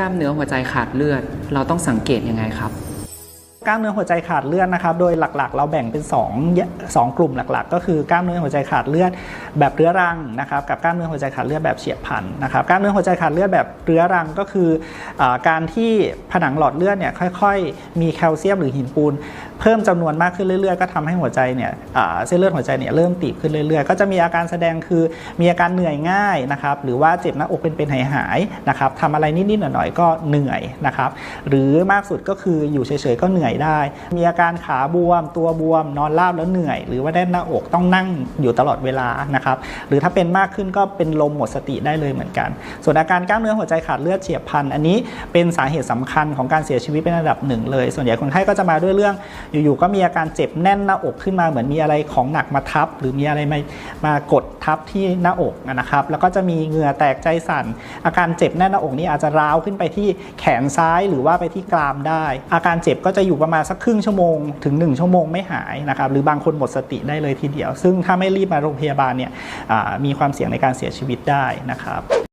กล้ามเนื้อหัวใจขาดเลือด เราต้องสังเกตยังไงครับ กล้ามเนื้อหัวใจขาดเลือดนะครับ โดยหลักๆ เราแบ่งเป็น2สองกลุ่มหลักๆ ก็คือกล้ามเนื้อหัวใจขาดเลือดแบบเรื้อรังนะครับกับกล้ามเนื้อหัวใจขาดเลือดแบบเฉียบพลันนะครับกล้ามเนื้อหัวใจขาดเลือดแบบเรื้อรังก็คืออการที่ผนังหลอดเลือดเนี่ยค่อยๆ มีแคลเซียมหรือหินปูน เพิ่มจำนวนมากขึ้นเรื่อยๆ ก็ทำให้หัวใจเนี่ยเส้นเลือดหัวใจเนี่ยเริ่มตีบขึ้นเรื่อยๆ ก็จะมีอาการแสดงคือมีอาการเหนื่อยง่ายนะครับหรือว่าเจ็บหน้าอกเป็นๆหายๆนะครับทำอะไรนิดๆหน่อยๆก็เหนื่อยนะครับหรือมากสุดก็คืออยู่เฉยๆก็เหนื่อยได้ มีอาการขาบวม ตัวบวม นอนราบแล้วเหนื่อย หรือว่าแน่นหน้าอกต้องนั่งอยู่ตลอดเวลานะครับหรือถ้าเป็นมากขึ้นก็เป็นลมหมดสติได้เลยเหมือนกัน ส่วนอาการกล้ามเนื้อหัวใจขาดเลือดเฉียบพลัน อันนี้เป็นสาเหตุสำคัญของการเสียชีวิตเป็นอันดับหนึ่งเลย ส่วนใหญ่คนไข้ก็จะมาด้วยเรื่อง อยู่ๆก็มีอาการเจ็บแน่นหน้าอกขึ้นมาเหมือนมีอะไรของหนักมาทับ หรือมีอะไรมามากดทับที่หน้าอกนะครับ แล้วก็จะมีเหงื่อแตกใจสั่น อาการเจ็บแน่นหน้าอกนี้อาจจะร้าวขึ้นไปที่แขนซ้ายหรือว่าไปที่กรามได้ อาการเจ็บก็จะอยู่ประมาณสักครึ่งชั่วโมงถึง 1 ชั่วโมงไม่หายนะครับหรือบางคนหมดสติได้เลยทีเดียว ซึ่งถ้าไม่รีบมาโรงพยาบาลเนี่ยมีความเสี่ยงในการเสียชีวิตได้นะครับ